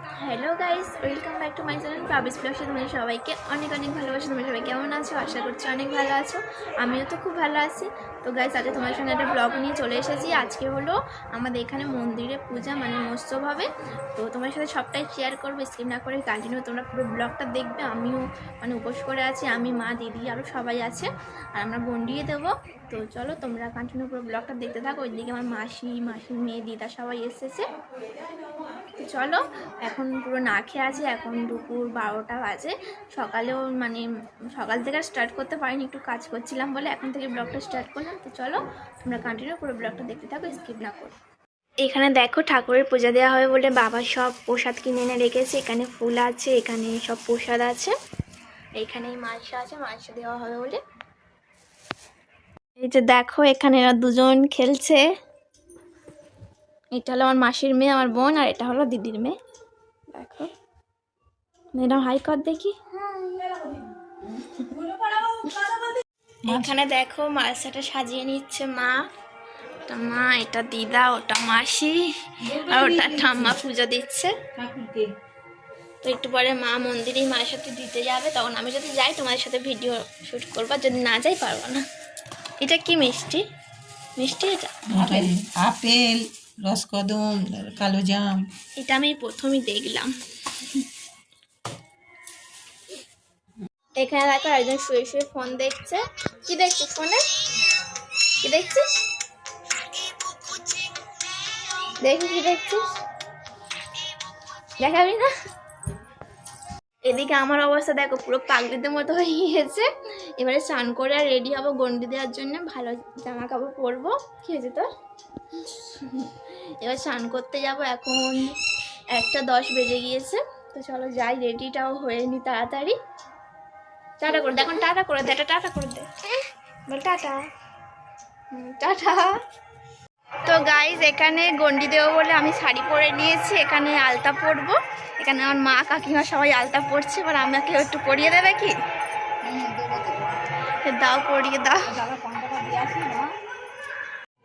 Hello guys welcome back to my channel পাবিস ব্লগসে তোমাদের সবাইকে অনেক অনেক ভালোবাসি। তোমরা সবাই কেমন আছো? আশা করছি অনেক ভালো আছো। আমিও তো খুব ভালো আছি। তো গাইস আজকে তোমাদের সঙ্গে একটা ব্লগ নিয়ে চলে এসেছি। আজকে হলো আমাদের এখানে মন্দিরে পূজা মানে মৎস্য হবে। তো তোমার সাথে সবটাই শেয়ার করব। স্কিপ না করে কন্টিনিউ তোমরা পুরো ব্লগটা দেখবে। আমিও মানে উপোস করে আছি। আমি, মা, দিদি আরও সবাই আছে। আর আমরা গন্ডিয়ে দেবো। তো, চলো তোমরা কন্টিনিউ পুরো ব্লগটা দেখতে থাকো। ওইদিকে আমার মাসি, মাসির মেয়ে, দিদা সবাই এসেছে। তো, চলো এখন পুরো না খেয়ে আছে, এখন দুপুর বারোটা বাজে। সকালেও মানে সকাল থেকে স্টার্ট করতে পারিনি, একটু কাজ করছিলাম বলে এখন থেকে ব্লগটা স্টার্ট করলাম। তো চলো তোমরা কন্টিনিউ পুরো ব্লগটা দেখতে থাকো স্কিপ না করো। এখানে দেখো ঠাকুরের পূজা দেওয়া হবে বলে বাবা সব প্রসাদ কিনে এনে রেখেছে। এখানে ফুল আছে, এখানে সব প্রসাদ আছে। এখানে মাংস আছে, মাংস দেওয়া হবে বলে। এই যে দেখো, এখানে দুজন খেলছে। এটা হলো আমার মাসির মেয়ে, আমার বোন, আর এটা হলো দিদির মেয়ে। দেখো। এরকম হাই কর দেখি। এখানে দেখো মালসাটা সাজিয়ে নিচ্ছে মা। ওটা মা এটা দিদা ওটা মাসি আর ওটা ঠাম্মা পুজো দিচ্ছে। তো একটু পরে মা মন্দিরেই মায়ের সাথে দিতে যাবে তখন আমি যদি যাই তোমাদের সাথে ভিডিও শ্যুট করব যদি না যাই পারব না। এটা কি মিষ্টি? মিষ্টি এটা? আপেল। আপেল। রসকদম কালো জাম এটা আমি প্রথমই দেখলাম। এখানে দেখো একজন শুয়ে শুয়ে ফোন দেখছে। কি দেখছিস ফোনে? কি দেখছিস? দেখি কি দেখছিস? দেখাবি না? এদিকে আমার অবস্থা দেখো, পুরো পাগলিদের মতো হয়ে গিয়েছে। এবারে স্নান করে আর রেডি হব গন্ডি দেওয়ার জন্য। ভালো জামা কাপড় পরবো। কি হয়েছে তোর? এবার স্নান করতে যাব এখন একটা দশ বেজে গিয়েছে। তো চলো যাই রেডিটাও হয়ে নি তাড়াতাড়ি। টাটা করে দে এখন টাটা করে দে এটা টাটা করে দে। বল টাটা। টাটা। তো গাইজ এখানে গন্ডি দেবো বলে আমি শাড়ি পরে নিয়েছি এখানে আলতা পরবো। এখানে আমার মা কাকিমা সবাই আলতা পরছে এবার আমাকে একটু পরিয়ে দেবে কি? দাও পরিয়ে দাও।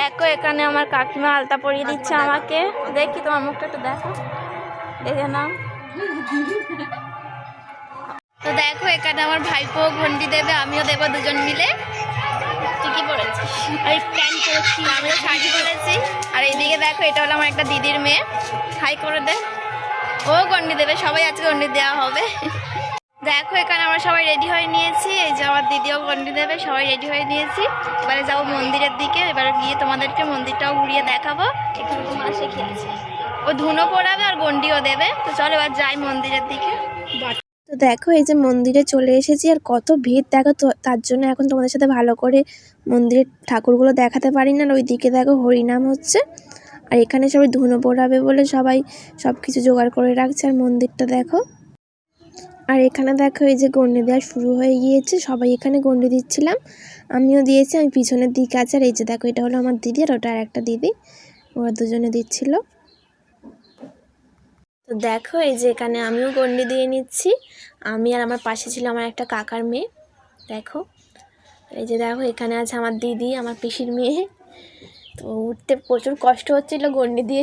দেখো এখানে আমার কাকিমা আলতা পরিয়ে দিচ্ছে আমাকে। দেখি তোমার মুখটা একটু দেখো। দেখে নাও। তো দেখো এখানে আমার ভাইপো ঘন্টি দেবে আমিও দেবো দুজন মিলে। ঠিকই পরেছিস আমি প্যান্ট পরেছি আমিও শাড়ি পরেছি। আর এইদিকে দেখো এটা হলো আমার একটা দিদির মেয়ে। হাই করে দে। ও গন্ডি দেবে সবাই আজকে গন্ডি দেওয়া হবে। দেখো, এখানে আমরা সবাই রেডি হয়ে নিয়েছি। এই যে আমার দিদিও গন্ডি দেবে, সবাই রেডি হয়ে নিয়েছি। এবারে যাব মন্দিরের দিকে, এবারে গিয়ে তোমাদেরকে মন্দিরটাও ঘুরিয়ে দেখাবো। এখানে তো মাসে খেলছে। ও ধুনো পড়াবে আর গন্ডিও দেবে। তো চলো এবার যাই মন্দিরের দিকে। তো দেখো, এই যে মন্দিরে চলে এসেছি, আর কত ভিড়। দেখো তো, তার জন্য এখন তোমাদের সাথে ভালো করে মন্দিরের ঠাকুরগুলো দেখাতে পারি না। আর ওইদিকে দেখো হরিনাম হচ্ছে। আর এখানে সবাই ধুনো পড়াবে বলে সবাই সব কিছু জোগাড় করে রাখছে। আর মন্দিরটা দেখো। আর এখানে দেখো এই যে গন্ডি দেওয়া শুরু হয়ে গিয়েছে, সবাই এখানে গন্ডি দিচ্ছিলাম। আমিও দিয়েছি, আমি পিছনের দিকে আছে, আর এই যে দেখো, এটা হলো আমার দিদি আর ওটা আর একটা দিদি, ওরা দুজনে দিচ্ছিল। তো দেখো, এই যে এখানে আমিও গন্ডি দিয়ে নিচ্ছি, আমি আর আমার পাশে ছিল আমার একটা কাকার মেয়ে, দেখো। এই যে দেখো, এখানে আছে আমার দিদি, আমার পিসির মেয়ে। তো উঠতে প্রচুর কষ্ট হচ্ছিল গন্ডি দিয়ে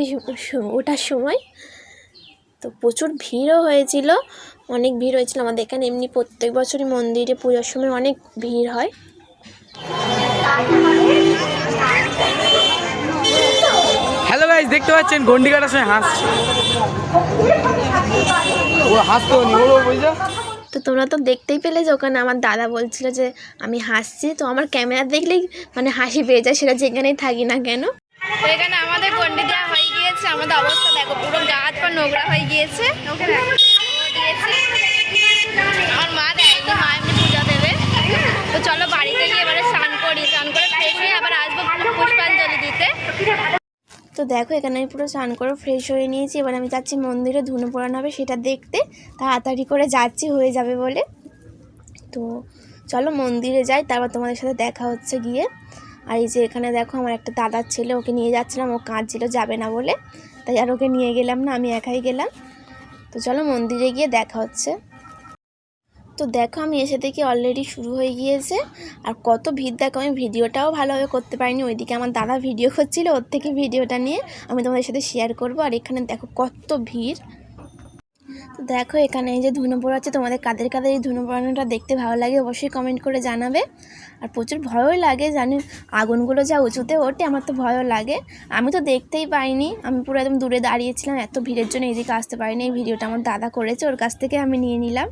ওঠার সময়। তো প্রচুর ভিড়ও হয়েছিল অনেক ভিড় হয়েছিল। আমাদের এখানে এমনি প্রত্যেক বছরই মন্দিরে পুজোর সময় অনেক ভিড় হয়। হ্যালো গাইজ দেখতে পাচ্ছেন? গন্ডি কাটার সময় হাসছে। ও হাসতো নি ওরও বুঝছ? তো তোমরা তো দেখতেই পেলে যে ওখানে আমার দাদা বলছিল যে আমি হাসছি। তো আমার ক্যামেরা দেখলেই মানে হাসি পেয়ে যায় সেটা যেখানেই থাকি না কেন। এখানে আমাদের গন্ডি দেওয়া হয়ে গিয়েছে আমাদের অবস্থা দেখো পুরো গা হাত পা নোংরা হয়ে গিয়েছে। ওকে। আমার মা দেয়নি মা এমনি পূজা দেবে। তো চলো বাড়িতে গিয়ে এবারে স্নান করি স্নান করে ফ্রেশ হয়ে আবার আসব পুষ্পাঞ্জলি দিতে। তো দেখো এখানে আমি পুরো স্নান করে ফ্রেশ হয়ে নিয়েছি। এবার আমি যাচ্ছি মন্দিরে ধুনো পোড়ানো হবে সেটা দেখতে। তাড়াতাড়ি করে যাচ্ছি হয়ে যাবে বলে। তো চলো মন্দিরে যাই তারপর তোমাদের সাথে দেখা হচ্ছে গিয়ে। আর এই যে এখানে দেখো আমার একটা দাদার ছেলে, ওকে নিয়ে যাচ্ছিলাম, ও কাঁদছিল, যাবে না বলে। তাই আর ওকে নিয়ে গেলাম না, আমি একাই গেলাম। তো চলো মন্দিরে গিয়ে দেখা হচ্ছে। তো দেখো আমি এসে দেখি অলরেডি শুরু হয়ে গিয়েছে। আর কত ভিড়, দেখো আমি ভিডিওটাও ভালোভাবে করতে পারিনি। ওইদিকে আমার দাদা ভিডিও করছিল, ওর থেকে ভিডিওটা নিয়ে আমি তোমাদের সাথে শেয়ার করব। আর এখানে দেখো কত ভিড়। তো দেখো, এখানে এই যে ধুনো পোড়াচ্ছে, তোমাদের কাদের কাদের এই ধুনো পোড়ানোটা দেখতে ভালো লাগে অবশ্যই কমেন্ট করে জানাবে। আর প্রচুর ভয়ও লাগে, জানি আগুনগুলো যা উঁচুতে ওঠে, আমার তো ভয়ও লাগে। আমি তো দেখতেই পাইনি, আমি পুরো একদম দূরে দাঁড়িয়েছিলাম, এত ভিড়ের জন্য এদিকে আসতে পারিনি, এই ভিডিওটা আমার দাদা করেছে, ওর কাছ থেকে আমি নিয়ে নিলাম।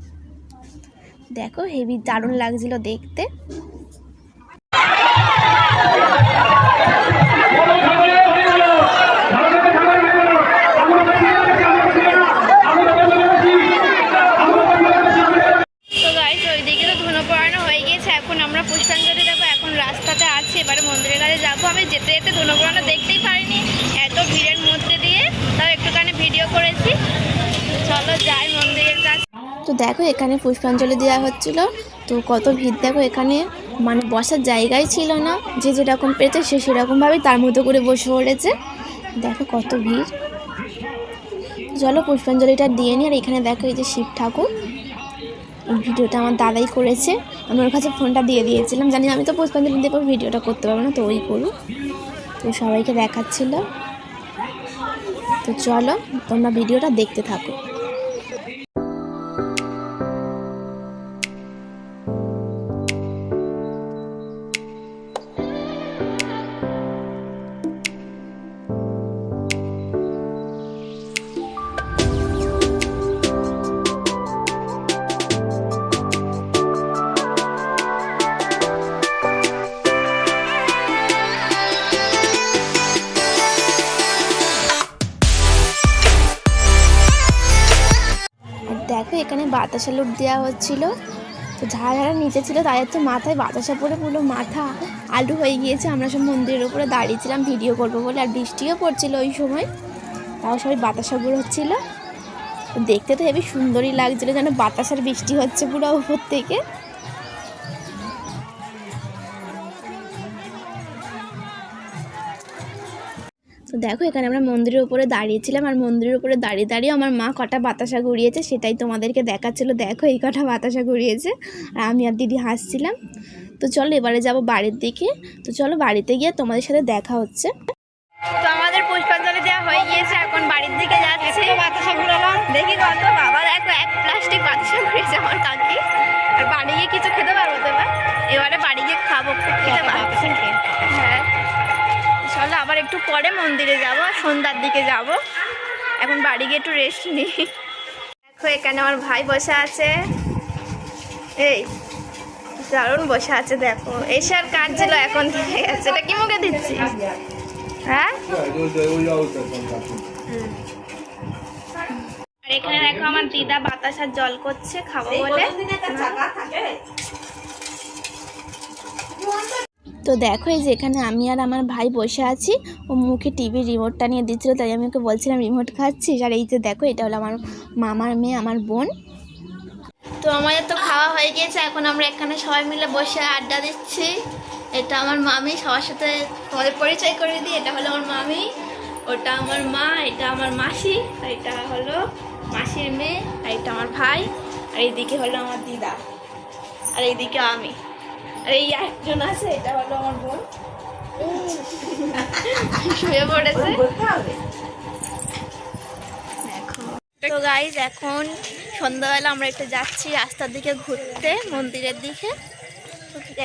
দেখো, হেভি দারুণ লাগছিল দেখতে তো গাইস ওইদিকে তো ধুনো পড়ানো হয়ে গিয়েছে এখন আমরা পুষ্পাঞ্জলি দেবো এখন রাস্তাতে আছি এবারে মন্দিরের কাছে যাব আমি যেতে যেতে ধুনো পড়ানো দেখতেই পারিনি এত ভিড়ের মধ্যে দিয়ে তাও একটুখানি ভিডিও করেছি চলো যাই মন্দিরের কাছে তো দেখো এখানে পুষ্পাঞ্জলি দেওয়া হচ্ছিল। তো কত ভিড় দেখো এখানে। মানে বসার জায়গাই ছিল না। যে যেরকম পেয়েছে সে সেরকমভাবেই তার মতো করে বসে পড়েছে। দেখো কত ভিড়। চলো পুষ্পাঞ্জলিটা দিয়ে নিই। আর এখানে দেখো এই যে শিব ঠাকুর। এই ভিডিওটা আমার দাদাই করেছে। আমি ওর কাছে ফোনটা দিয়ে দিয়েছিলাম। জানি আমি তো পুষ্পাঞ্জলি দেবো ভিডিওটা করতে পারব না, তো ওই করুক। তো সবাইকে দেখাচ্ছিল। তো চলো তোমরা ভিডিওটা দেখতে থাকো। বাতাসা লুট দেওয়া হচ্ছিল। তো যারা যারা নিচে ছিল তাদের তো মাথায় বাতাসা পড়ে পুরো মাথা আলু হয়ে গিয়েছে। আমরা সব মন্দিরের উপরে দাঁড়িয়েছিলাম, ভিডিও করব বলে, আর বৃষ্টিও পড়ছিল ওই সময়। তাও সবাই বাতাসাগুলো হচ্ছিল। দেখতে তো হেবি সুন্দরই লাগছিল, যেন বাতাসার বৃষ্টি হচ্ছে পুরো উপর থেকে। দেখো এখানে আমরা মন্দিরের উপরে দাঁড়িয়েছিলাম আর মন্দিরের উপরে দাঁড়িয়ে দাঁড়িয়ে আমার মা কটা বাতাসা ঘুরিয়েছে সেটাই তোমাদেরকে দেখাচ্ছিল দেখো এই কটা বাতাসা ঘুরিয়েছে আর আমি আর দিদি হাসছিলাম তো চলো এবারে যাব বাড়ির দিকে তো চলো বাড়িতে গিয়ে তোমাদের সাথে দেখা হচ্ছে তো আমাদের পুষ্পাঞ্জলি দেওয়া হয়ে গিয়েছে এখন বাড়ির দিকে যাচ্ছি বাতাসা ঘুরালাম দেখি কত বাবা দেখো এক প্লাস্টিক বাতাসা ঘুরিয়েছে আমার কাকি আর বাড়ি গিয়ে কিছু খেতে পারব তো এবার এবারে বাড়ি গিয়ে খাব খেতে পারছি হ্যাঁ আবার একটু পরে মন্দিরে যাব সন্ধ্যার দিকে যাব। এখন বাড়ি গিয়ে একটু রেস্ট নিই। দেখো, এখানে আমার ভাই বসে আছে। এই, দারুণ বসে আছে, দেখো। এসে আর কাটছিল এখন থেকে এটা কি মুখে দিচ্ছি? হ্যাঁ? আর এখানে দেখো, আমার দিদা বাতাসার জল করছে, খাব বলে। তো দেখো এই যে এখানে আমি আর আমার ভাই বসে আছি। ও মুখে টিভির রিমোটটা নিয়ে দিচ্ছিল, তাই আমি ওকে বলছিলাম রিমোট খাচ্ছিস। আর এই যে দেখো, এটা হলো আমার মামার মেয়ে, আমার বোন। তো আমাদের তো খাওয়া হয়ে গিয়েছে, এখন আমরা এখানে সবাই মিলে বসে আড্ডা দিচ্ছি। এটা আমার মামি, সবার সাথে তোমাদের পরিচয় করে দিই। এটা হলো আমার মামি, ওটা আমার মা, এটা আমার মাসি, আর এটা হলো মাসির মেয়ে, আর এটা আমার ভাই, আর এইদিকে হলো আমার দিদা, আর এইদিকে আমি। আর এই একজন আছে এটা হলো আমার বোন। শুয়ে পড়েছে। তো গাইজ এখন সন্ধ্যাবেলা আমরা একটু যাচ্ছি রাস্তার দিকে ঘুরতে মন্দিরের দিকে।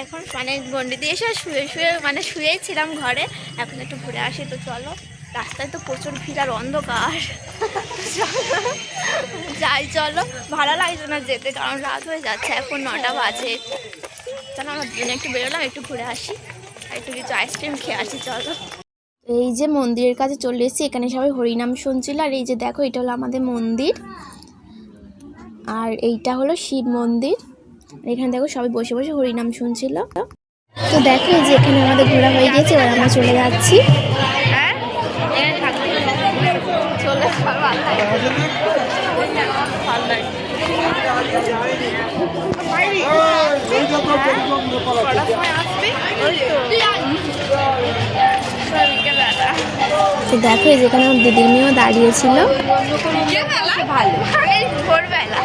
এখন মানে গন্ডি দিয়ে এসে শুয়ে শুয়ে মানে শুয়েই ছিলাম ঘরে। এখন একটু ঘুরে আসি তো চলো। রাস্তায় তো প্রচুর ভিড় আর অন্ধকার। যাই চলো। ভালো লাগছে না যেতে কারণ রাত হয়ে যাচ্ছে এখন নটা বাজে। চলো আমার দিনে একটু বেরোলাম একটু ঘুরে আসি আর একটু কিছু আইসক্রিম খেয়ে আসি চলো। এই যে মন্দিরের কাছে চলে এসেছি এখানে সবাই হরিনাম শুনছিল আর এই যে দেখো এটা হলো আমাদের মন্দির। আর এইটা হলো শিব মন্দির। এখানে দেখো সবাই বসে বসে হরিনাম শুনছিল। তো দেখো এই যে এখানে আমাদের ঘোরা হয়ে গেছে এবার আমরা চলে যাচ্ছি। তো দেখো যেখানে আমার দিদির মেয়েও দাঁড়িয়েছিল ভোরবেলা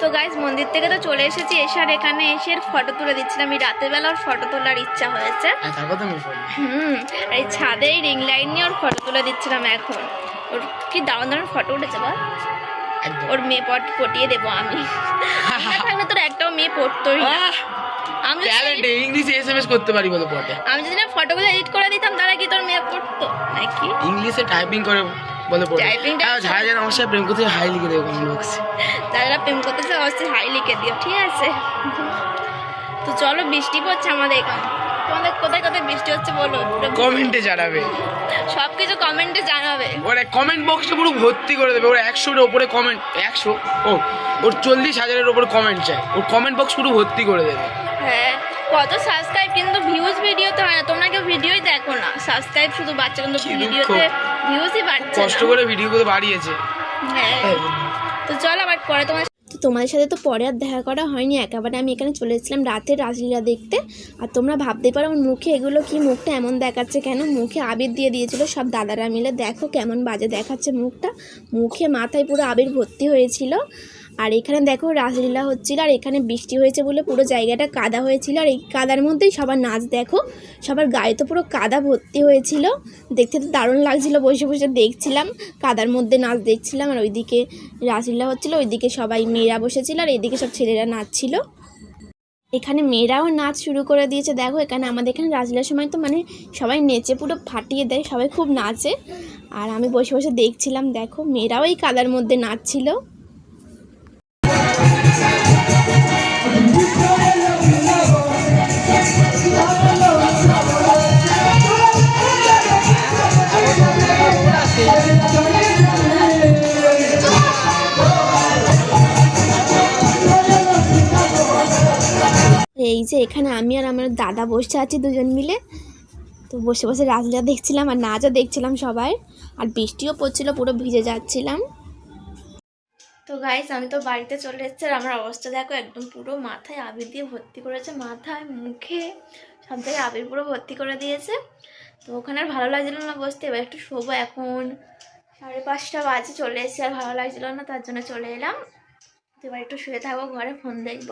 তো গাইজ মন্দির থেকে তো চলে এসেছি। এসে আর এখানে এসে ফটো তুলে দিচ্ছিলাম। এই রাতের বেলা ওর ফটো তোলার ইচ্ছা হয়েছে। হ্যাঁ হুম আর এই ছাদে এই রিং লাইট নিয়ে ওর ফটো তুলে দিচ্ছিলাম এখন। ওর কি দারুণ দারুণ ফটো উঠেছে বল। একদম। ওর মেয়ে পট পটিয়ে দেবো আমি। থাকলে তোর একটাও মেয়ে পড়তোই না। আমি ট্যালেন্ট ইংলিশে এসএমএস করতে পারি বলে পটে। আমি যদি না ফটোগুলো এডিট করে দিতাম তাহলে কি তোর মেয়ে পড়তো? নাকি? ইংলিশে টাইপিং করে বলে পড়ে Typing টা- হ্যাঁ যারা যারা আমার সাথে প্রেম করতে হাই লিখে দেবে কমেন্ট বক্সে যারা প্রেম করতেছে অবশ্যই হাই লিখে দিও ঠিক আছে? তো চলো বৃষ্টি পড়ছে আমাদের এখানে। তোমাদের কোথায় কোথায় বৃষ্টি হচ্ছে বলো কমেন্টে জানাবে। সব কিছু কমেন্টে জানাবে। ওরা কমেন্ট বক্সটা পুরো ভর্তি করে দেবে। ওরা একশোর ওপরে কমেন্ট একশো? ও ওর চল্লিশ হাজারের ওপরে কমেন্ট চায়। ওর কমেন্ট বক্স পুরো ভর্তি করে দেবে। হ্যাঁ কত সাবস্ক্রাইব কিন্তু ভিউজ ভিডিওতে হয় না। তোমরা কেউ ভিডিওই দেখো না। সাবস্ক্রাইব শুধু বাচ্চা কিন্তু। ভিডিওতে ভিউজই বাড়ছে কষ্ট করে ভিডিও করে বাড়িয়েছে। হ্যাঁ। তো চলো আবার পরে তোমার তো তোমাদের সাথে তো পরে আর দেখা করা হয়নি, একেবারে আমি এখানে চলে এসেছিলাম রাতের রাসলীলা দেখতে। আর তোমরা ভাবতে পারো আমার মুখে এগুলো কি মুখটা এমন দেখাচ্ছে কেন? মুখে আবির দিয়ে দিয়েছিল সব দাদারা মিলে। দেখো কেমন বাজে দেখাচ্ছে মুখটা। মুখে মাথায় পুরো আবির ভর্তি হয়েছিল। আর এখানে দেখো রাসলীলা হচ্ছিল, আর এখানে বৃষ্টি হয়েছে বলে পুরো জায়গাটা কাদা হয়েছিল। আর এই কাদার মধ্যেই সবার নাচ দেখো, সবার গায়ে তো পুরো কাদা ভর্তি হয়েছিল। দেখতে তো দারুণ লাগছিল, বসে বসে দেখছিলাম, কাদার মধ্যে নাচ দেখছিলাম। আর ওইদিকে রাসলীলা হচ্ছিল, ওইদিকে সবাই মেয়েরা বসেছিল, আর এইদিকে সব ছেলেরা নাচছিল। এখানে মেয়েরাও নাচ শুরু করে দিয়েছে। দেখো, এখানে আমাদের এখানে রাজলীলার সময় তো মানে সবাই নেচে পুরো ফাটিয়ে দেয়, সবাই খুব নাচে। আর আমি বসে বসে দেখছিলাম, দেখো, মেয়েরাও এই কাদার মধ্যে নাচছিল। এই যে এখানে আমি আর আমার দাদা বসে আছি দুজন মিলে। তো বসে বসে রাজলীলা দেখছিলাম আর নাচও দেখছিলাম সবাই। আর বৃষ্টিও পড়ছিল, পুরো ভিজে যাচ্ছিলাম। তো গাইস আমি তো বাড়িতে চলে এসেছি আর আমার অবস্থা দেখো একদম পুরো মাথায় আবির দিয়ে ভর্তি করেছে, মাথায়, মুখে, সব জায়গায় আবির পুরো ভর্তি করে দিয়েছে। তো ওখানে আর ভালো লাগছিল না বসতে, এবার একটু শোবো এখন। সাড়ে পাঁচটা বাজে চলে এসেছি, আর ভালো লাগছিল না, তার জন্য চলে এলাম। তো এবার একটু শুয়ে থাকব, ঘরে ফোন দেখব।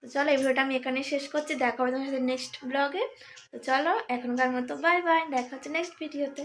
তো চলো, এই ভিডিওটা আমি এখানে শেষ করছি, দেখা হবে তোমার সাথে নেক্সট ব্লগে তো চলো, এখনকার মতো বাই বাই দেখা হচ্ছে নেক্সট ভিডিওতে